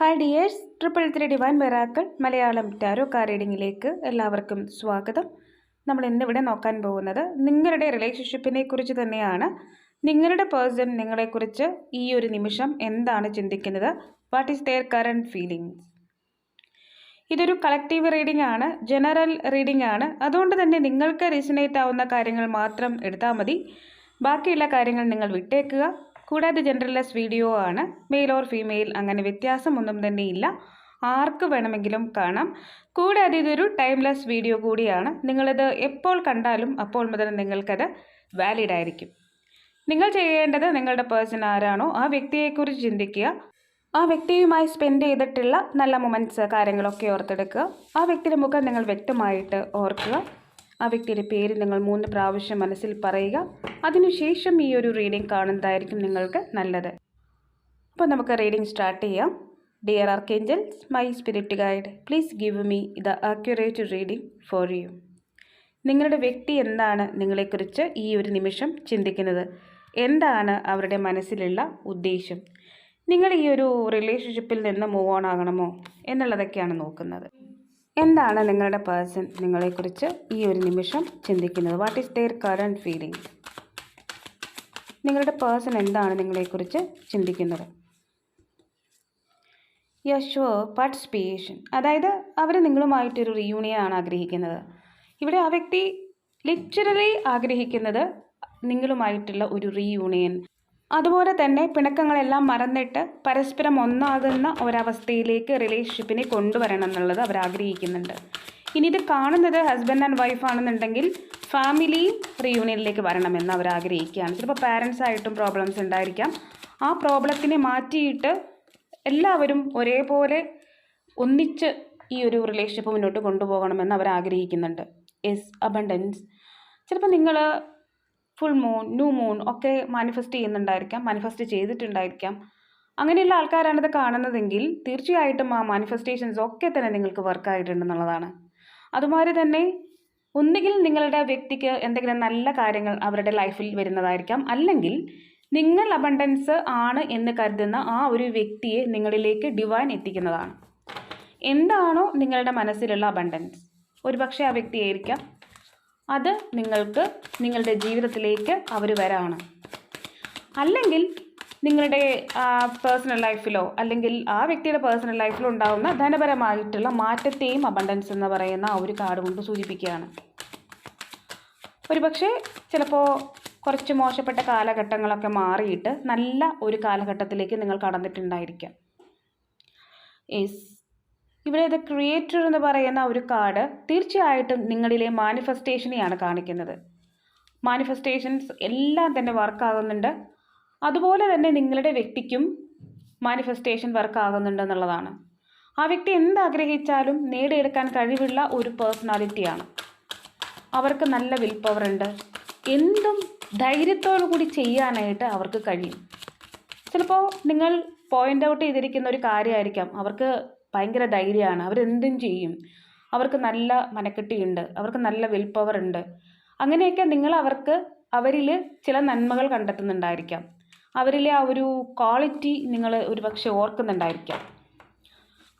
Hi dears triple three divine വെറാക്കൾ Malayalam tarot card റീഡിങ്ങിലേക്ക് എല്ലാവർക്കും സ്വാഗതം. നമ്മൾ ഇന്നിവിടെ നോക്കാൻ പോകുന്നത് നിങ്ങളുടെ റിലേഷൻഷിപ്പിനെ കുറിച്ച് തന്നെയാണ്. നിങ്ങളുടെ പേഴ്സൺ നിങ്ങളെക്കുറിച്ച് ഈ ഒരു നിമിഷം എന്താണ് ചിന്തിക്കുന്നത്? What is there current feelings ഇതൊരു കളക്റ്റീവ് റീഡിംഗ് ആണ് ജനറൽ റീഡിംഗ് ആണ്. അതുകൊണ്ട് തന്നെ നിങ്ങൾക്ക് റീസണേറ്റ് ആവുന്ന കാര്യങ്ങൾ മാത്രം എടുത്താൽ മതി. ബാക്കിയുള്ള കാര്യങ്ങൾ നിങ്ങൾ വിട്ടേക്കുക. കൂടാതെ ജെൻഡർലെസ് വീഡിയോ ആണ്. മെയിൽ ഓർ ഫീമെയിൽ അങ്ങനെ വ്യത്യാസമൊന്നും തന്നെ ഇല്ല ആർക്ക് വേണമെങ്കിലും കാണാം. കൂടാതെ ഇതൊരു ടൈംലെസ് വീഡിയോ കൂടിയാണ്. നിങ്ങളിത് എപ്പോൾ കണ്ടാലും അപ്പോൾ മുതൽ നിങ്ങൾക്കത് വാലിഡ് ആയിരിക്കും. നിങ്ങൾ ചെയ്യേണ്ടത് നിങ്ങളുടെ പേഴ്സൺ ആരാണോ ആ വ്യക്തിയെക്കുറിച്ച് ചിന്തിക്കുക. ആ വ്യക്തിയുമായി സ്പെൻഡ് ചെയ്തിട്ടുള്ള നല്ല മൊമെന്റ്സ് കാര്യങ്ങളൊക്കെ ഓർത്തെടുക്കുക. ആ വ്യക്തിയുടെ മുഖം നിങ്ങൾ വ്യക്തമായിട്ട് ഓർക്കുക. ആ വ്യക്തിയുടെ പേര് നിങ്ങൾ മൂന്ന് പ്രാവശ്യം മനസ്സിൽ പറയുക. അതിനുശേഷം ഈ ഒരു റീഡിംഗ് കാണുന്നതായിരിക്കും നിങ്ങൾക്ക് നല്ലത്. അപ്പോൾ നമുക്ക് റീഡിംഗ് സ്റ്റാർട്ട് ചെയ്യാം. Dear archangels my spirit guide please give me the accurate reading for you നിങ്ങളുടെ വ്യക്തി എന്താണ് നിങ്ങളെക്കുറിച്ച് ഈ ഒരു നിമിഷം ചിന്തിക്കുന്നത്? എന്താണ് അവരുടെ മനസ്സിലുള്ള ഉദ്ദേശം? നിങ്ങൾ ഈ ഒരു റിലേഷൻഷിപ്പിൽ നിന്ന് മൂവ് ഓൺ ആകണമോ? എന്നുള്ളതൊക്കെയാണ് നോക്കുന്നത്. എന്താണ് നിങ്ങളുടെ പേഴ്സൺ നിങ്ങളെക്കുറിച്ച് ഈ ഒരു നിമിഷം ചിന്തിക്കുന്നത്? What is there current feeling നിങ്ങളുടെ പേഴ്സൺ എന്താണ് നിങ്ങളെക്കുറിച്ച് ചിന്തിക്കുന്നത്? യശ്വ പാർട്ടിസിപ്പേഷൻ അതായത് അവർ നിങ്ങളുമായിട്ടൊരു റിയൂണിയൻ ആണ് ആഗ്രഹിക്കുന്നത്. ഇവിടെ ആ വ്യക്തി ലിറ്ററലി ആഗ്രഹിക്കുന്നത് നിങ്ങളുമായിട്ടുള്ള ഒരു റീയൂണിയൻ അതുപോലെ തന്നെ പിണക്കങ്ങളെല്ലാം മറന്നിട്ട് പരസ്പരം ഒന്നാകുന്ന ഒരവസ്ഥയിലേക്ക് റിലേഷൻഷിപ്പിനെ കൊണ്ടുവരണം എന്നുള്ളത് അവർ ആഗ്രഹിക്കുന്നുണ്ട്. ഇനി ഇത് കാണുന്നത് ഹസ്ബൻഡ് ആൻഡ് വൈഫ് ആണെന്നുണ്ടെങ്കിൽ ഫാമിലി റിയൂണിയനിലേക്ക് വരണമെന്ന് അവർ ആഗ്രഹിക്കുകയാണ്. ചിലപ്പോൾ പാരൻസ് ആയിട്ടും പ്രോബ്ലംസ് ഉണ്ടായിരിക്കാം. ആ പ്രോബ്ലത്തിനെ മാറ്റിയിട്ട് എല്ലാവരും ഒരേപോലെ ഒന്നിച്ച് ഈ ഒരു റിലേഷൻഷിപ്പ് മുന്നോട്ട് കൊണ്ടുപോകണമെന്ന് അവർ ആഗ്രഹിക്കുന്നുണ്ട്. എസ് അബണ്ടൻസ് ചിലപ്പോൾ നിങ്ങൾ ഫുൾ മൂൺ ന്യൂ മൂൺ ഒക്കെ മാനിഫെസ്റ്റ് ചെയ്യുന്നുണ്ടായിരിക്കാം മാനിഫെസ്റ്റ് ചെയ്തിട്ടുണ്ടായിരിക്കാം. അങ്ങനെയുള്ള ആൾക്കാരാണിത് കാണുന്നതെങ്കിൽ തീർച്ചയായിട്ടും ആ മാനിഫെസ്റ്റേഷൻസ് ഒക്കെ തന്നെ നിങ്ങൾക്ക് വർക്ക് ആയിട്ടുണ്ടെന്നുള്ളതാണ് അതുമാതിരി തന്നെ ഒന്നുകിൽ നിങ്ങളുടെ വ്യക്തിക്ക് എന്തെങ്കിലും നല്ല കാര്യങ്ങൾ അവരുടെ ലൈഫിൽ വരുന്നതായിരിക്കാം. അല്ലെങ്കിൽ നിങ്ങൾ അബണ്ടൻസ് ആണ് എന്ന് കരുതുന്ന ആ ഒരു വ്യക്തിയെ നിങ്ങളിലേക്ക് ഡിവൈൻ എത്തിക്കുന്നതാണ്. എന്താണോ നിങ്ങളുടെ മനസ്സിലുള്ള അബണ്ടൻസ് ഒരുപക്ഷെ ആ വ്യക്തിയായിരിക്കാം. അത് നിങ്ങൾക്ക് നിങ്ങളുടെ ജീവിതത്തിലേക്ക് അവർ വരാണ്. അല്ലെങ്കിൽ നിങ്ങളുടെ പേഴ്സണൽ ലൈഫിലോ അല്ലെങ്കിൽ ആ വ്യക്തിയുടെ പേഴ്സണൽ ലൈഫിലോ ഉണ്ടാകുന്ന ധനപരമായിട്ടുള്ള മാറ്റത്തെയും അബണ്ടൻസ് എന്ന് പറയുന്ന ഒരു കാർഡ് കൊണ്ട് സൂചിപ്പിക്കുകയാണ്. ഒരുപക്ഷെ ചിലപ്പോൾ കുറച്ച് മോശപ്പെട്ട കാലഘട്ടങ്ങളൊക്കെ മാറിയിട്ട് നല്ല ഒരു കാലഘട്ടത്തിലേക്ക് നിങ്ങൾ കടന്നിട്ടുണ്ടായിരിക്കാം. ഇവിടെ ഇത് ക്രിയേറ്റർ എന്ന് പറയുന്ന ഒരു കാർഡ് തീർച്ചയായിട്ടും നിങ്ങളിലെ മാനിഫെസ്റ്റേഷനെയാണ് കാണിക്കുന്നത്. മാനിഫെസ്റ്റേഷൻസ് എല്ലാം തന്നെ വർക്കാകുന്നുണ്ട്. അതുപോലെ തന്നെ നിങ്ങളുടെ വ്യക്തിക്കും മാനിഫെസ്റ്റേഷൻ വർക്കാകുന്നുണ്ട് എന്നുള്ളതാണ്. ആ വ്യക്തി എന്താഗ്രഹിച്ചാലും നേടിയെടുക്കാൻ കഴിവുള്ള ഒരു പേഴ്സണാലിറ്റിയാണ്. അവർക്ക് നല്ല വിൽ പവർ ഉണ്ട്. എന്തും ധൈര്യത്തോടു കൂടി ചെയ്യാനായിട്ട് അവർക്ക് കഴിയും. ചിലപ്പോൾ നിങ്ങൾ പോയിന്റ് ഔട്ട് ചെയ്തിരിക്കുന്ന ഒരു കാര്യമായിരിക്കാം. അവർക്ക് ഭയങ്കര ധൈര്യമാണ്. അവരെന്തും ചെയ്യും. അവർക്ക് നല്ല മനക്കെട്ടിയുണ്ട്. അവർക്ക് നല്ല വിൽ പവർ ഉണ്ട്. അങ്ങനെയൊക്കെ നിങ്ങൾ അവർക്ക് അവരിൽ ചില നന്മകൾ കണ്ടെത്തുന്നുണ്ടായിരിക്കാം. അവരിലെ ആ ഒരു ക്വാളിറ്റി നിങ്ങൾ ഒരുപക്ഷെ ഓർക്കുന്നുണ്ടായിരിക്കാം.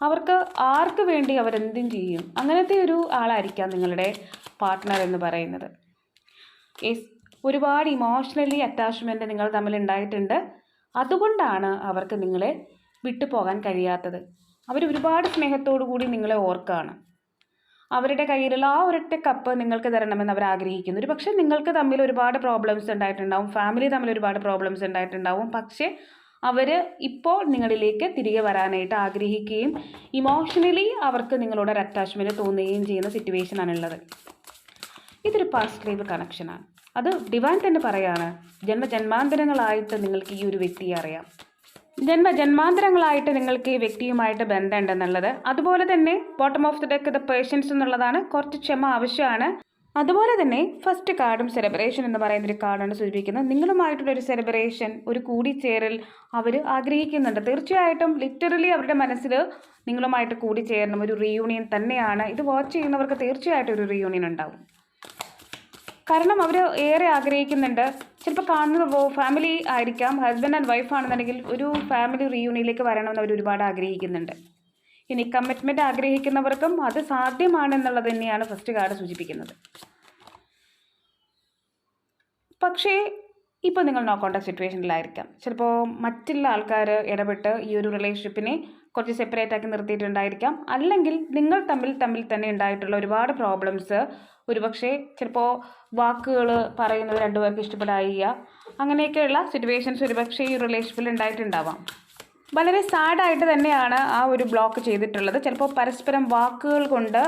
അവർക്ക് ആർക്ക് വേണ്ടി അവരെന്തും ചെയ്യും. അങ്ങനത്തെ ഒരു ആളായിരിക്കാം നിങ്ങളുടെ പാർട്ട്ണർ എന്ന് പറയുന്നത്. യെസ് ഒരുപാട് ഇമോഷണലി അറ്റാച്ച്മെന്റ് നിങ്ങൾ തമ്മിൽ ഉണ്ടായിട്ടുണ്ട്. അതുകൊണ്ടാണ് അവർക്ക് നിങ്ങളെ വിട്ടുപോകാൻ കഴിയാത്തത്. അവർ ഒരുപാട് സ്നേഹത്തോടു കൂടി നിങ്ങളെ ഓർക്കുകയാണ് അവരുടെ കയ്യിലുള്ള ആ ഒരൊറ്റ കപ്പ് നിങ്ങൾക്ക് തരണമെന്ന് അവർ ആഗ്രഹിക്കുന്നു. ഒരു പക്ഷേ നിങ്ങൾക്ക് തമ്മിൽ ഒരുപാട് പ്രോബ്ലംസ് ഉണ്ടായിട്ടുണ്ടാവും. ഫാമിലി തമ്മിൽ ഒരുപാട് പ്രോബ്ലംസ് ഉണ്ടായിട്ടുണ്ടാവും. പക്ഷേ അവർ ഇപ്പോൾ നിങ്ങളിലേക്ക് തിരികെ വരാനായിട്ട് ആഗ്രഹിക്കുകയും ഇമോഷണലി അവർക്ക് നിങ്ങളോട് ഒരു അറ്റാച്ച്മെന്റ് തോന്നുകയും ചെയ്യുന്ന സിറ്റുവേഷനാണുള്ളത് ഇതൊരു പാസ്റ്റ് ലൈഫ് കണക്ഷനാണ് അത് ഡിവാൻ തന്നെ പറയാണ്. ജന്മജന്മാന്തരങ്ങളായിട്ട് നിങ്ങൾക്ക് ഈ ഒരു വ്യക്തിയെ അറിയാം. ജന്മ ജന്മാന്തരങ്ങളായിട്ട് നിങ്ങൾക്ക് ഈ വ്യക്തിയുമായിട്ട് ബന്ധമുണ്ടെന്നുള്ളത്. അതുപോലെ തന്നെ bottom of the deck the patience എന്നുള്ളതാണ്. കുറച്ച് ക്ഷമ ആവശ്യമാണ്. അതുപോലെ തന്നെ ഫസ്റ്റ് കാർഡും സെലിബ്രേഷൻ എന്ന് പറയുന്ന ഒരു കാർഡാണ് സൂചിപ്പിക്കുന്നത്. നിങ്ങളുമായിട്ടുള്ള ഒരു സെലിബ്രേഷൻ ഒരു കൂടിച്ചേരൽ അവർ ആഗ്രഹിക്കുന്നുണ്ട്. തീർച്ചയായിട്ടും ലിറ്ററലി അവരുടെ മനസ്സിൽ നിങ്ങളുമായിട്ട് കൂടിച്ചേരണം. ഒരു റീയൂണിയൻ തന്നെയാണ്. ഇത് വാച്ച് ചെയ്യുന്നവർക്ക് തീർച്ചയായിട്ടും ഒരു റീയൂണിയൻ ഉണ്ടാവും. കാരണം അവർ ഏറെ ആഗ്രഹിക്കുന്നുണ്ട്. ചിലപ്പോൾ കാണുന്നത് ഫാമിലി ആയിരിക്കാം. ഹസ്ബൻഡ് ആൻഡ് വൈഫ് ആണെന്നുണ്ടെങ്കിൽ ഒരു ഫാമിലി റീയൂണിയനിലേക്ക് വരണമെന്ന് അവർ ഒരുപാട് ആഗ്രഹിക്കുന്നുണ്ട്. ഇനി കമ്മിറ്റ്മെന്റ് ആഗ്രഹിക്കുന്നവർക്കും അത് സാധ്യമാണെന്നുള്ളത് തന്നെയാണ് ഫസ്റ്റ് കാർഡ് സൂചിപ്പിക്കുന്നത്. പക്ഷേ ഇപ്പോൾ നിങ്ങൾ നോക്കേണ്ട സിറ്റുവേഷനിലായിരിക്കാം ചിലപ്പോൾ മറ്റുള്ള ആൾക്കാർ ഇടപെട്ട് ഈ ഒരു റിലേഷൻഷിപ്പിനെ കുറച്ച് സെപ്പറേറ്റ് ആക്കി നിർത്തിയിട്ടുണ്ടായിരിക്കാം. അല്ലെങ്കിൽ നിങ്ങൾ തമ്മിൽ തമ്മിൽ തന്നെ ഉണ്ടായിട്ടുള്ള ഒരുപാട് പ്രോബ്ലംസ് ഒരുപക്ഷെ ചിലപ്പോൾ വാക്കുകൾ പറയുന്നത് രണ്ടുപേർക്ക് ഇഷ്ടപ്പെടായിക അങ്ങനെയൊക്കെയുള്ള സിറ്റുവേഷൻസ് ഒരുപക്ഷെ ഈ റിലേഷൻഷിപ്പിൽ ഉണ്ടായിട്ടുണ്ടാവാം. വളരെ സാഡായിട്ട് തന്നെയാണ് ആ ഒരു ബ്ലോക്ക് ചെയ്തിട്ടുള്ളത്. ചിലപ്പോൾ പരസ്പരം വാക്കുകൾ കൊണ്ട്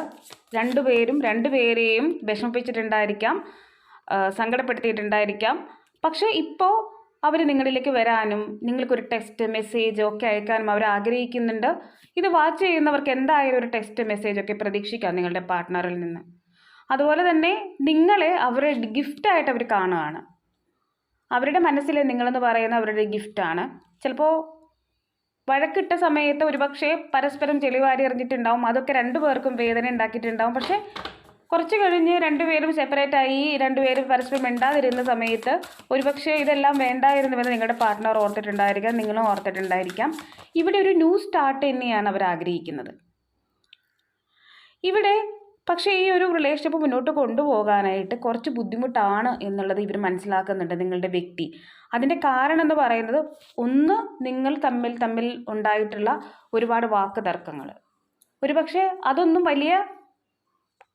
രണ്ടുപേരും രണ്ടുപേരെയും വിഷമിപ്പിച്ചിട്ടുണ്ടായിരിക്കാം സങ്കടപ്പെടുത്തിയിട്ടുണ്ടായിരിക്കാം. പക്ഷേ ഇപ്പോൾ അവർ നിങ്ങളിലേക്ക് വരാനും നിങ്ങൾക്കൊരു ടെക്സ്റ്റ് മെസ്സേജ് ഒക്കെ അയക്കാനും അവർ ആഗ്രഹിക്കുന്നുണ്ട്. ഇത് വാച്ച് ചെയ്യുന്നവർക്ക് എന്തായാലും ഒരു ടെക്സ്റ്റ് മെസ്സേജ് ഒക്കെ പ്രതീക്ഷിക്കാം നിങ്ങളുടെ പാർട്ട്ണറിൽ നിന്ന്. അതുപോലെ തന്നെ നിങ്ങളെ അവരുടെ ഗിഫ്റ്റായിട്ട് അവർ കാണുകയാണ്. അവരുടെ മനസ്സിൽ നിങ്ങളെന്ന് പറയുന്ന അവരുടെ ഗിഫ്റ്റാണ് ചിലപ്പോൾ വഴക്കിട്ട സമയത്ത് ഒരുപക്ഷെ പരസ്പരം ചെളിവാരി എറിഞ്ഞിട്ടുണ്ടാവും. അതൊക്കെ രണ്ടു പേർക്കും വേദന ഉണ്ടാക്കിയിട്ടുണ്ടാവും. പക്ഷേ കുറച്ച് കഴിഞ്ഞ് രണ്ടുപേരും സെപ്പറേറ്റ് ആയി രണ്ടുപേരും പരസ്പരം മിണ്ടാതിരുന്ന സമയത്ത് ഒരുപക്ഷെ ഇതെല്ലാം വേണ്ടായിരുന്നുവെന്ന് നിങ്ങളുടെ പാർട്ട്ണർ ഓർത്തിട്ടുണ്ടായിരിക്കാം നിങ്ങളും ഓർത്തിട്ടുണ്ടായിരിക്കാം. ഇവിടെ ഒരു ന്യൂ സ്റ്റാർട്ട് തന്നെയാണ് അവർ ആഗ്രഹിക്കുന്നത്. ഇവിടെ പക്ഷേ ഈ ഒരു റിലേഷൻഷിപ്പ് മുന്നോട്ട് കൊണ്ടുപോകാനായിട്ട് കുറച്ച് ബുദ്ധിമുട്ടാണ് എന്നുള്ളത് ഇവർ മനസ്സിലാക്കുന്നുണ്ട് നിങ്ങളുടെ വ്യക്തി. അതിന്റെ കാരണം എന്ന് പറയുന്നത് ഒന്ന് നിങ്ങൾ തമ്മിൽ തമ്മിൽ ഉണ്ടായിട്ടുള്ള ഒരുപാട് വാക്ക് തർക്കങ്ങൾ ഒരുപക്ഷെ അതൊന്നും വലിയ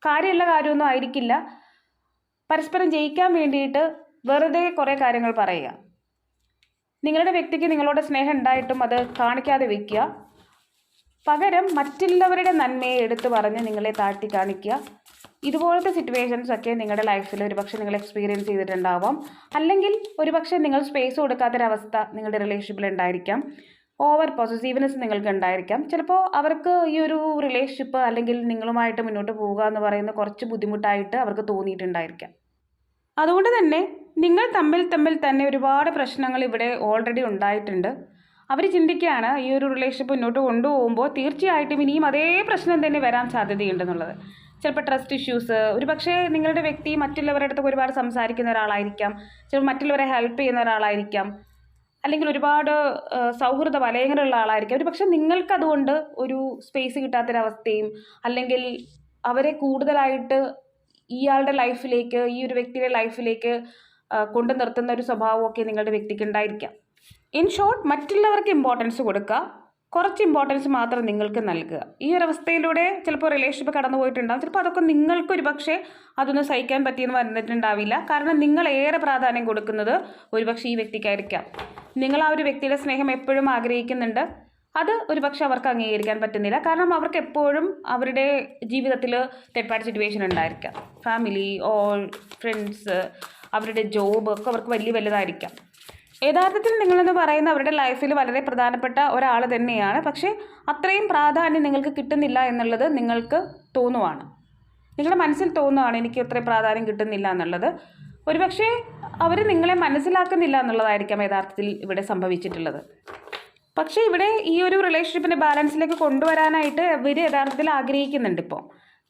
കാര്യമുള്ള കാര്യമൊന്നും ആയിരിക്കില്ല. പരസ്പരം ജയിക്കാൻ വേണ്ടിയിട്ട് വെറുതെ കുറേ കാര്യങ്ങൾ പറയുക. നിങ്ങളുടെ വ്യക്തിക്ക് നിങ്ങളോട് സ്നേഹം ഉണ്ടായിട്ടും അത് കാണിക്കാതെ വയ്ക്കുക പകരം മറ്റുള്ളവരുടെ നന്മയെ എടുത്തു പറഞ്ഞ് നിങ്ങളെ താഴ്ത്തി കാണിക്കുക. ഇതുപോലത്തെ സിറ്റുവേഷൻസ് ഒക്കെ നിങ്ങളുടെ ലൈഫിൽ ഒരുപക്ഷെ നിങ്ങൾ എക്സ്പീരിയൻസ് ചെയ്തിട്ടുണ്ടാവാം. അല്ലെങ്കിൽ ഒരുപക്ഷെ നിങ്ങൾ സ്പേസ് കൊടുക്കാത്തൊരവസ്ഥ നിങ്ങളുടെ റിലേഷൻഷിപ്പിൽ ഉണ്ടായിരിക്കാം. ഓവർ പോസിറ്റീവ്നെസ് നിങ്ങൾക്ക് ഉണ്ടായിരിക്കാം. ചിലപ്പോൾ അവർക്ക് ഈ ഒരു റിലേഷൻഷിപ്പ് അല്ലെങ്കിൽ നിങ്ങളുമായിട്ട് മുന്നോട്ട് പോവുക എന്ന് പറയുന്ന കുറച്ച് ബുദ്ധിമുട്ടായിട്ട് അവർക്ക് തോന്നിയിട്ടുണ്ടായിരിക്കാം. അതുകൊണ്ട് തന്നെ നിങ്ങൾ തമ്മിൽ തമ്മിൽ തന്നെ ഒരുപാട് പ്രശ്നങ്ങൾ ഇവിടെ ഓൾറെഡി ഉണ്ടായിട്ടുണ്ട്. അവർ ചിന്തിക്കുകയാണ് ഈ ഒരു റിലേഷൻഷിപ്പ് മുന്നോട്ട് കൊണ്ടുപോകുമ്പോൾ തീർച്ചയായിട്ടും ഇനിയും അതേ പ്രശ്നം തന്നെ വരാൻ സാധ്യതയുണ്ടെന്നുള്ളത്. ചിലപ്പോൾ ട്രസ്റ്റ് ഇഷ്യൂസ് ഒരു പക്ഷേ നിങ്ങളുടെ വ്യക്തി മറ്റുള്ളവരുടെ അടുത്ത് ഒരുപാട് സംസാരിക്കുന്ന ഒരാളായിരിക്കാം. ചിലപ്പോൾ മറ്റുള്ളവരെ ഹെൽപ്പ് ചെയ്യുന്ന ഒരാളായിരിക്കാം. അല്ലെങ്കിൽ ഒരുപാട് സൗഹൃദ വലയങ്ങളുള്ള ആളായിരിക്കും. ഒരു പക്ഷെ നിങ്ങൾക്കതുകൊണ്ട് ഒരു സ്പേസ് കിട്ടാത്തൊരവസ്ഥയും അല്ലെങ്കിൽ അവരെ കൂടുതലായിട്ട് ഇയാളുടെ ലൈഫിലേക്ക് ഈ ഒരു വ്യക്തിയുടെ ലൈഫിലേക്ക് കൊണ്ടു നിർത്തുന്ന ഒരു സ്വഭാവമൊക്കെ നിങ്ങളുടെ വ്യക്തിക്ക് ഉണ്ടായിരിക്കാം. ഇൻ ഷോർട്ട് മറ്റുള്ളവർക്ക് ഇമ്പോർട്ടൻസ് കൊടുക്കുക കുറച്ച് ഇമ്പോർട്ടൻസ് മാത്രം നിങ്ങൾക്ക് നൽകുക. ഈ ഒരു അവസ്ഥയിലൂടെ ചിലപ്പോൾ റിലേഷൻഷിപ്പ് കടന്നു പോയിട്ടുണ്ടാകും ചിലപ്പോൾ അതൊക്കെ നിങ്ങൾക്ക് ഒരു പക്ഷേ അതൊന്നും സഹിക്കാൻ പറ്റിയെന്ന് വന്നിട്ടുണ്ടാവില്ല. കാരണം നിങ്ങൾ ഏറെ പ്രാധാന്യം കൊടുക്കുന്നത് ഒരുപക്ഷെ ഈ വ്യക്തിക്കായിരിക്കാം. നിങ്ങൾ ആ ഒരു വ്യക്തിയുടെ സ്നേഹം എപ്പോഴും ആഗ്രഹിക്കുന്നുണ്ട്. അത് ഒരുപക്ഷെ അവർക്ക് അംഗീകരിക്കാൻ പറ്റുന്നില്ല. കാരണം അവർക്ക് എപ്പോഴും അവരുടെ ജീവിതത്തിൽ തേർഡ് സിറ്റുവേഷൻ ഉണ്ടായിരിക്കാം. ഫാമിലി ഓൾ ഫ്രണ്ട്സ് അവരുടെ ജോബ് ഒക്കെ അവർക്ക് വലിയ വലുതായിരിക്കാം. യഥാർത്ഥത്തിൽ നിങ്ങളെന്ന് പറയുന്ന അവരുടെ ലൈഫിൽ വളരെ പ്രധാനപ്പെട്ട ഒരാൾ തന്നെയാണ്. പക്ഷേ അത്രയും പ്രാധാന്യം നിങ്ങൾക്ക് കിട്ടുന്നില്ല എന്നുള്ളത് നിങ്ങൾക്ക് തോന്നുവാണ്. നിങ്ങളുടെ മനസ്സിൽ തോന്നുവാണ് എനിക്ക് അത്രയും പ്രാധാന്യം കിട്ടുന്നില്ല എന്നുള്ളത്. ഒരുപക്ഷെ അവർ നിങ്ങളെ മനസ്സിലാക്കുന്നില്ല എന്നുള്ളതായിരിക്കാം യഥാർത്ഥത്തിൽ ഇവിടെ സംഭവിച്ചിട്ടുള്ളത്. പക്ഷേ ഇവിടെ ഈ ഒരു റിലേഷൻഷിപ്പിന്റെ ബാലൻസിലേക്ക് കൊണ്ടുവരാനായിട്ട് ഇവർ യഥാർത്ഥത്തിൽ ആഗ്രഹിക്കുന്നുണ്ട് ഇപ്പോൾ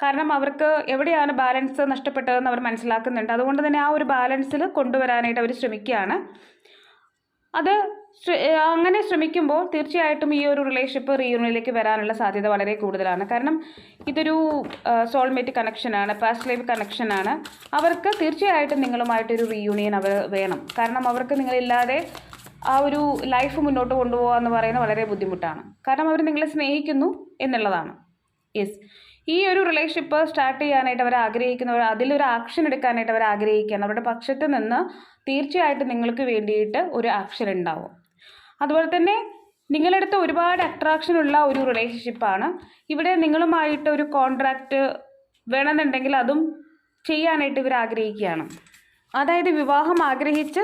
കാരണം അവർക്ക് എവിടെയാണ് ബാലൻസ് നഷ്ടപ്പെട്ടതെന്ന് അവർ മനസ്സിലാക്കുന്നുണ്ട്. അതുകൊണ്ട് തന്നെ ആ ഒരു ബാലൻസിൽ കൊണ്ടുവരാനായിട്ട് അവർ ശ്രമിക്കുകയാണ്. അത് അങ്ങനെ ശ്രമിക്കുമ്പോൾ തീർച്ചയായിട്ടും ഈ ഒരു റിലേഷൻഷിപ്പ് റീയൂണിയനിലേക്ക് വരാനുള്ള സാധ്യത വളരെ കൂടുതലാണ്. കാരണം ഇതൊരു സോൾമേറ്റ് കണക്ഷനാണ് പാസ്റ്റ് ലൈഫ് കണക്ഷനാണ് അവർക്ക് തീർച്ചയായിട്ടും നിങ്ങളുമായിട്ടൊരു റീയൂണിയൻ അവർ വേണം. കാരണം അവർക്ക് നിങ്ങളില്ലാതെ ആ ഒരു ലൈഫ് മുന്നോട്ട് കൊണ്ടുപോകുക എന്ന് പറയുന്നത് വളരെ ബുദ്ധിമുട്ടാണ്. കാരണം അവർ നിങ്ങളെ സ്നേഹിക്കുന്നു എന്നുള്ളതാണ്. യെസ് ഈ ഒരു റിലേഷൻഷിപ്പ് സ്റ്റാർട്ട് ചെയ്യാനായിട്ട് അവർ ആഗ്രഹിക്കുന്നവർ അതിലൊരു ആക്ഷൻ എടുക്കാനായിട്ട് അവർ ആഗ്രഹിക്കുകയാണ്. അവരുടെ പക്ഷത്ത് നിന്ന് തീർച്ചയായിട്ടും നിങ്ങൾക്ക് വേണ്ടിയിട്ട് ഒരു ആക്ഷൻ ഉണ്ടാവും. അതുപോലെ തന്നെ നിങ്ങളെടുത്ത് ഒരുപാട് അട്രാക്ഷൻ ഉള്ള ഒരു റിലേഷൻഷിപ്പാണ് ഇവിടെ നിങ്ങളുമായിട്ട് ഒരു കോൺട്രാക്റ്റ് വേണമെന്നുണ്ടെങ്കിൽ അതും ചെയ്യാനായിട്ട് ഇവർ ആഗ്രഹിക്കുകയാണ്. അതായത് വിവാഹം ആഗ്രഹിച്ച്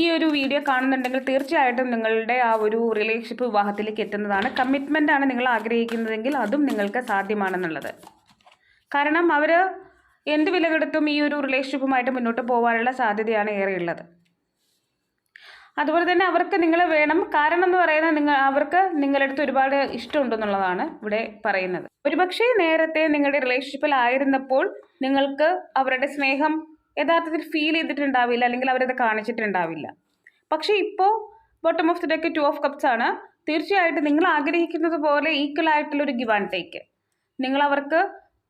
ഈ ഒരു വീഡിയോ കാണുന്നുണ്ടെങ്കിൽ തീർച്ചയായിട്ടും നിങ്ങളുടെ ആ ഒരു റിലേഷൻഷിപ്പ് വിവാഹത്തിലേക്ക് എത്തുന്നതാണ്. കമ്മിറ്റ്മെന്റ് ആണ് നിങ്ങൾ ആഗ്രഹിക്കുന്നതെങ്കിൽ അതും നിങ്ങൾക്ക് സാധ്യമാണെന്നുള്ളത്. കാരണം അവർ എന്ത് വില കൊടുത്തും ഈ ഒരു റിലേഷൻഷിപ്പുമായിട്ട് മുന്നോട്ട് പോകാനുള്ള സാധ്യതയാണ് ഏറെയുള്ളത് അതുപോലെ തന്നെ അവർക്ക് നിങ്ങൾ വേണം. കാരണം എന്ന് പറയുന്നത് നിങ്ങൾ അവർക്ക് നിങ്ങളുടെ അടുത്ത് ഒരുപാട് ഇഷ്ടമുണ്ടെന്നുള്ളതാണ് ഇവിടെ പറയുന്നത്. ഒരുപക്ഷെ നേരത്തെ നിങ്ങളുടെ റിലേഷൻഷിപ്പിൽ ആയിരുന്നപ്പോൾ നിങ്ങൾക്ക് അവരുടെ സ്നേഹം യഥാർത്ഥത്തിൽ ഫീൽ ചെയ്തിട്ടുണ്ടാവില്ല അല്ലെങ്കിൽ അവരത് കാണിച്ചിട്ടുണ്ടാവില്ല. പക്ഷേ ഇപ്പോൾ bottom of the deck two of cups ആണ്. തീർച്ചയായിട്ടും നിങ്ങൾ ആഗ്രഹിക്കുന്നത് പോലെ ഈക്വൽ ആയിട്ടുള്ള ഒരു ഗിവ് ആൻഡ് ടേക്ക് നിങ്ങൾ അവർക്ക്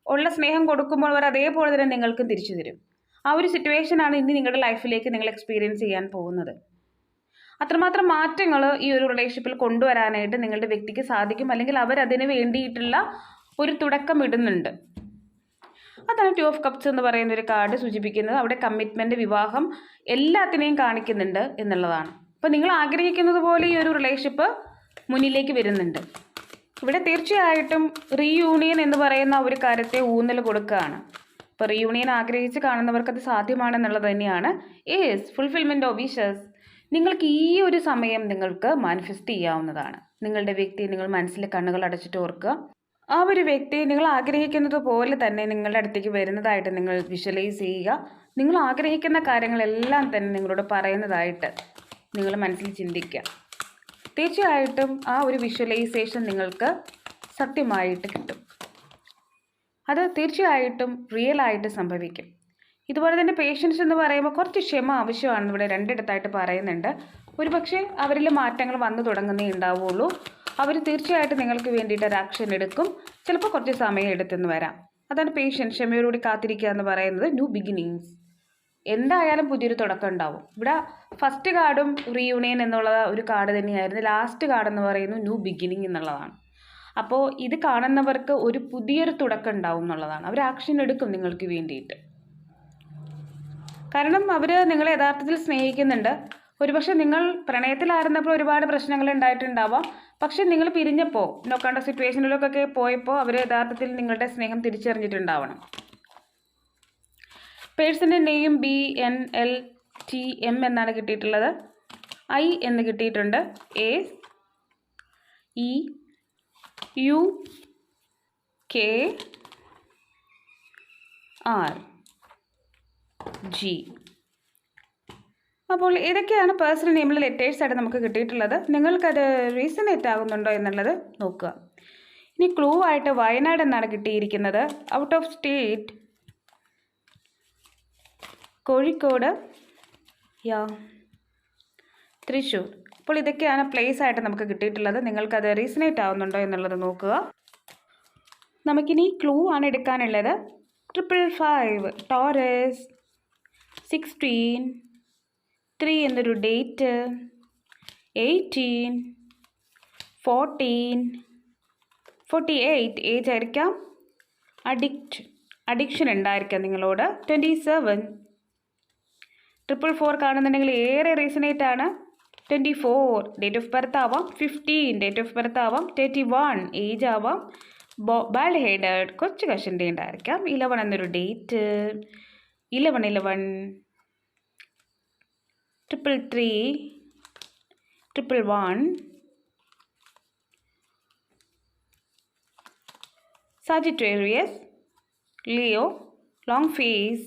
ഉള്ള സ്നേഹം കൊടുക്കുമ്പോൾ അവർ അതേപോലെ തന്നെ നിങ്ങൾക്കും തിരിച്ചു തരും. ആ ഒരു സിറ്റുവേഷനാണ് ഇനി നിങ്ങളുടെ ലൈഫിലേക്ക് നിങ്ങൾ എക്സ്പീരിയൻസ് ചെയ്യാൻ പോകുന്നത്. അത്രമാത്രം മാറ്റങ്ങൾ ഈ ഒരു റിലേഷൻഷിപ്പിൽ കൊണ്ടുവരാനായിട്ട് നിങ്ങളുടെ വ്യക്തിക്ക് സാധിക്കും അല്ലെങ്കിൽ അവരതിന് വേണ്ടിയിട്ടുള്ള ഒരു തുടക്കം ഇടുന്നുണ്ട്. അതാണ് ടു ഓഫ് കപ്സ് എന്ന് പറയുന്ന ഒരു കാർഡ് സൂചിപ്പിക്കുന്നത്. അവിടെ കമ്മിറ്റ്മെന്റ് വിവാഹം എല്ലാത്തിനെയും കാണിക്കുന്നുണ്ട് എന്നുള്ളതാണ്. അപ്പോൾ നിങ്ങൾ ആഗ്രഹിക്കുന്നത് പോലെ ഈ ഒരു റിലേഷൻഷിപ്പ് മുന്നിലേക്ക് വരുന്നുണ്ട്. ഇവിടെ തീർച്ചയായിട്ടും റീയൂണിയൻ എന്ന് പറയുന്ന ഒരു കാര്യത്തെ ഊന്നൽ കൊടുക്കുകയാണ്. ഇപ്പോൾ റീയൂണിയൻ ആഗ്രഹിച്ച് കാണുന്നവർക്ക് അത് സാധ്യമാണെന്നുള്ളത് തന്നെയാണ്. ഏസ് ഫുൾഫിൽമെന്റ് ഓഫ് വിഷസ് നിങ്ങൾക്ക് ഈ ഒരു സമയം നിങ്ങൾക്ക് മാനിഫെസ്റ്റ് ചെയ്യാവുന്നതാണ്. നിങ്ങളുടെ വ്യക്തിയെ നിങ്ങൾ മനസ്സിൽ കണ്ണുകൾ അടച്ചിട്ട് ഓർക്കുക. ആ ഒരു വ്യക്തി നിങ്ങൾ ആഗ്രഹിക്കുന്നത് പോലെ തന്നെ നിങ്ങളുടെ അടുത്തേക്ക് വരുന്നതായിട്ട് നിങ്ങൾ വിഷ്വലൈസ് ചെയ്യുക. നിങ്ങൾ ആഗ്രഹിക്കുന്ന കാര്യങ്ങളെല്ലാം തന്നെ നിങ്ങളോട് പറയുന്നതായിട്ട് നിങ്ങൾ മനസ്സിൽ ചിന്തിക്കുക. തീർച്ചയായിട്ടും ആ ഒരു വിഷ്വലൈസേഷൻ നിങ്ങൾക്ക് സത്യമായിട്ട് കിട്ടും. അത് തീർച്ചയായിട്ടും റിയൽ ആയിട്ട് സംഭവിക്കും. ഇതുപോലെ തന്നെ പേഷ്യൻസ് എന്ന് പറയുമ്പോൾ കുറച്ച് ക്ഷമ ആവശ്യമാണെന്ന് ഇവിടെ രണ്ടിടത്തായിട്ട് പറയുന്നുണ്ട്. ഒരുപക്ഷെ അവരിൽ മാറ്റങ്ങൾ വന്നു തുടങ്ങുന്നേ ഉണ്ടാവുള്ളൂ. അവർ തീർച്ചയായിട്ടും നിങ്ങൾക്ക് വേണ്ടിയിട്ട് ഒരു ആക്ഷൻ എടുക്കും. ചിലപ്പോൾ കുറച്ച് സമയം എടുത്തെന്ന് വരാം. അതാണ് പേഷ്യൻ ക്ഷമയോടുകൂടി കാത്തിരിക്കുക എന്ന് പറയുന്നത് ന്യൂ ബിഗിനിങ്സ് എന്തായാലും പുതിയൊരു തുടക്കം ഉണ്ടാവും. ഇവിടെ ഫസ്റ്റ് കാർഡും റീയൂണിയൻ എന്നുള്ള ഒരു കാർഡ് തന്നെയായിരുന്നു. ലാസ്റ്റ് കാർഡ് എന്ന് പറയുന്നത് ന്യൂ ബിഗിനിങ് എന്നുള്ളതാണ്. അപ്പോൾ ഇത് കാണുന്നവർക്ക് ഒരു പുതിയൊരു തുടക്കം ഉണ്ടാവും എന്നുള്ളതാണ്. അവർ ആക്ഷൻ എടുക്കും നിങ്ങൾക്ക് വേണ്ടിയിട്ട്. കാരണം അവർ നിങ്ങളെ യഥാർത്ഥത്തിൽ സ്നേഹിക്കുന്നുണ്ട്. ഒരുപക്ഷെ നിങ്ങൾ പ്രണയത്തിലായിരുന്നപ്പോൾ ഒരുപാട് പ്രശ്നങ്ങൾ ഉണ്ടായിട്ടുണ്ടാവാം. പക്ഷെ നിങ്ങൾ പിരിഞ്ഞപ്പോൾ നോക്കേണ്ട സിറ്റുവേഷനിലൊക്കെ പോയപ്പോൾ അവർ യഥാർത്ഥത്തിൽ നിങ്ങളുടെ സ്നേഹം തിരിച്ചറിഞ്ഞിട്ടുണ്ടാവണം. പേഴ്സന്റെ name B N L T M എന്നാണ് കിട്ടിയിട്ടുള്ളത്. ഐ എന്ന് കിട്ടിയിട്ടുണ്ട്. A E U K R G. അപ്പോൾ ഇതൊക്കെയാണ് പേഴ്സണൽ നെയിമിൽ ലെറ്റേഴ്സായിട്ട് നമുക്ക് കിട്ടിയിട്ടുള്ളത്. നിങ്ങൾക്കത് റീസണേറ്റ് ആകുന്നുണ്ടോ എന്നുള്ളത് നോക്കുക. ഇനി ക്ലൂ ആയിട്ട് വയനാട് എന്നാണ് കിട്ടിയിരിക്കുന്നത്. ഔട്ട് ഓഫ് സ്റ്റേറ്റ് കോഴിക്കോട് യാ തൃശ്ശൂർ. അപ്പോൾ ഇതൊക്കെയാണ് പ്ലേസ് ആയിട്ട് നമുക്ക് കിട്ടിയിട്ടുള്ളത്. നിങ്ങൾക്കത് റീസണേറ്റ് ആവുന്നുണ്ടോ എന്നുള്ളത് നോക്കുക. നമുക്കിനി ക്ലൂ ആണ് എടുക്കാനുള്ളത്. Triple five Taurus sixteen three എന്നൊരു date eighteen fourteen forty eight age ആയിരിക്കാം. അഡിക്റ്റ് അഡിക്ഷൻ ഉണ്ടായിരിക്കാം നിങ്ങളോട്. ട്വന്റി സെവൻ ട്രിപ്പിൾ ഫോർ കാണുന്നുണ്ടെങ്കിൽ ഏറെ റീസണേറ്റ് ആണ്. Twenty four date of birth ആവാം. ഫിഫ്റ്റീൻ ഡേറ്റ് ഓഫ് ബർത്ത് ആവാം. തേർട്ടി വൺ ഏജ് ആവാം. ബോ ബാഡ് ഹെയ്ഡ് കൊച്ചു കഷന്റെ ഉണ്ടായിരിക്കാം. ഇലവൺ എന്നൊരു date eleven eleven triple three triple one Sagittarius Leo long face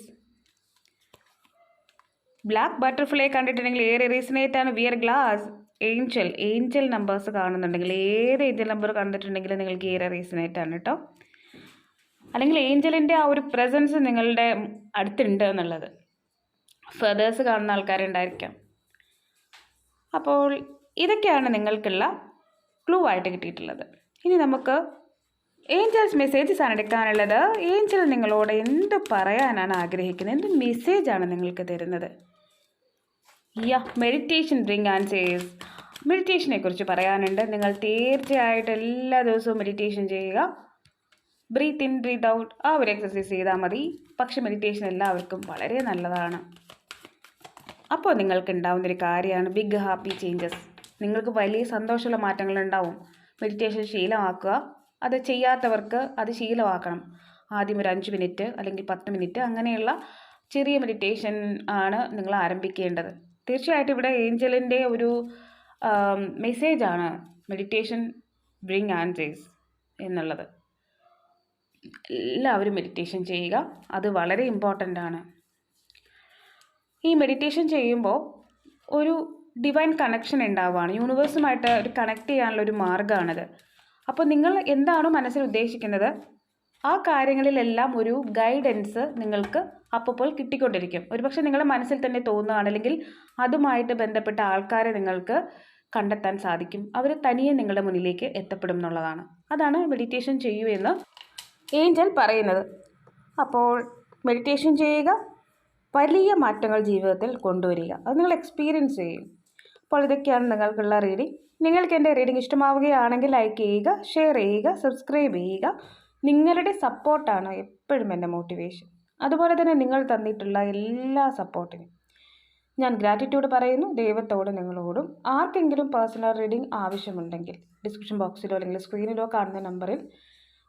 black butterfly കണ്ടിട്ടുണ്ടെങ്കിൽ ഏറെ റീസണേറ്റ് ആണ്. Wear glass angel angel numbers കാണുന്നുണ്ടെങ്കിൽ ഏത് ഏഞ്ചൽ നമ്പർ കണ്ടിട്ടുണ്ടെങ്കിലും നിങ്ങൾക്ക് ഏറെ റീസണേറ്റ് ആണ് കേട്ടോ അല്ലെങ്കിൽ ഏഞ്ചലിന്റെ ആ ഒരു പ്രസൻസ് നിങ്ങളുടെ അടുത്തുണ്ട് എന്നുള്ളത്. ഫെതേഴ്സ് കാണുന്ന ആൾക്കാരുണ്ടായിരിക്കാം. അപ്പോൾ ഇതൊക്കെയാണ് നിങ്ങൾക്കുള്ള ക്ലൂ ആയിട്ട് കിട്ടിയിട്ടുള്ളത്. ഇനി നമുക്ക് ഏഞ്ചൽസ് മെസ്സേജസ് ആണ് എടുക്കാനുള്ളത്. ഏഞ്ചൽ നിങ്ങളോട് എന്ത് പറയാനാണ് ആഗ്രഹിക്കുന്നത്? എന്ത് മെസ്സേജാണ് നിങ്ങൾക്ക് തരുന്നത്? യാ മെഡിറ്റേഷൻ ഡ്രിങ്ക് സേസ് മെഡിറ്റേഷനെ കുറിച്ച് പറയാനുണ്ട്. നിങ്ങൾ തീർച്ചയായിട്ടും എല്ലാ ദിവസവും മെഡിറ്റേഷൻ ചെയ്യുക. ബ്രീത്ത് ഇൻ ബ്രീത്ത് ഔട്ട് ആ ഒരു എക്സസൈസ് ചെയ്താൽ മതി. പക്ഷെ മെഡിറ്റേഷൻ എല്ലാവർക്കും വളരെ നല്ലതാണ്. അപ്പോൾ നിങ്ങൾക്ക് ഉണ്ടാവുന്നൊരു കാര്യമാണ് ബിഗ് ഹാപ്പി ചേഞ്ചസ് നിങ്ങൾക്ക് വലിയ സന്തോഷമുള്ള മാറ്റങ്ങൾ ഉണ്ടാവും മെഡിറ്റേഷൻ ശീലമാക്കുക. അത് ചെയ്യാത്തവർക്ക് അത് ശീലമാക്കണം. ആദ്യം ഒരു അഞ്ച് മിനിറ്റ് അല്ലെങ്കിൽ പത്ത് മിനിറ്റ് അങ്ങനെയുള്ള ചെറിയ മെഡിറ്റേഷൻ ആണ് നിങ്ങൾ ആരംഭിക്കേണ്ടത്. തീർച്ചയായിട്ടും ഇവിടെ ഏഞ്ചലിന്റെ ഒരു മെസ്സേജാണ് മെഡിറ്റേഷൻ ബ്രിങ് ആൻസേഴ്സ് എന്നുള്ളത്. എല്ലാവരും മെഡിറ്റേഷൻ ചെയ്യുക. അത് വളരെ ഇമ്പോർട്ടന്റ് ആണ്. ഈ മെഡിറ്റേഷൻ ചെയ്യുമ്പോൾ ഒരു ഡിവൈൻ കണക്ഷൻ ഉണ്ടാവുകയാണ് യൂണിവേഴ്സുമായിട്ട് ഒരു കണക്ട് ചെയ്യാനുള്ള ഒരു മാർഗമാണത് അപ്പോൾ നിങ്ങൾ എന്താണോ മനസ്സിൽ ഉദ്ദേശിക്കുന്നത്? ആ കാര്യങ്ങളിലെല്ലാം ഒരു ഗൈഡൻസ് നിങ്ങൾക്ക് അപ്പോൾ കിട്ടിക്കൊണ്ടിരിക്കും. ഒരുപക്ഷെ നിങ്ങളുടെ മനസ്സിൽ തന്നെ തോന്നുകയാണ് അല്ലെങ്കിൽ അതുമായിട്ട് ബന്ധപ്പെട്ട ആൾക്കാരെ നിങ്ങൾക്ക് കണ്ടെത്താൻ സാധിക്കും. അവർ തനിയെ നിങ്ങളുടെ മുന്നിലേക്ക് എത്തപ്പെടും എന്നുള്ളതാണ്. അതാണ് മെഡിറ്റേഷൻ ചെയ്യൂ എന്ന് ഏഞ്ചൽ പറയുന്നത്. അപ്പോൾ മെഡിറ്റേഷൻ ചെയ്യുക വലിയ മാറ്റങ്ങൾ ജീവിതത്തിൽ കൊണ്ടുവരിക. അത് നിങ്ങൾ എക്സ്പീരിയൻസ് ചെയ്യും. അപ്പോൾ ഇതൊക്കെയാണ് നിങ്ങൾക്കുള്ള റീഡിംഗ് നിങ്ങൾക്ക് എന്റെ റീഡിംഗ് ഇഷ്ടമാവുകയാണെങ്കിൽ ലൈക്ക് ചെയ്യുക ഷെയർ ചെയ്യുക സബ്സ്ക്രൈബ് ചെയ്യുക. നിങ്ങളുടെ സപ്പോർട്ടാണ് എപ്പോഴും എന്റെ മോട്ടിവേഷൻ അതുപോലെ തന്നെ നിങ്ങൾ തന്നിട്ടുള്ള എല്ലാ സപ്പോർട്ടിനും ഞാൻ ഗ്രാറ്റിറ്റ്യൂഡ് പറയുന്നു. ദൈവത്തോട് നിങ്ങളോടും. ആർക്കെങ്കിലും പേഴ്സണൽ റീഡിംഗ് ആവശ്യമുണ്ടെങ്കിൽ ഡിസ്ക്രിപ്ഷൻ ബോക്സിലോ അല്ലെങ്കിൽ സ്ക്രീനിലോ കാണുന്ന നമ്പറിൽ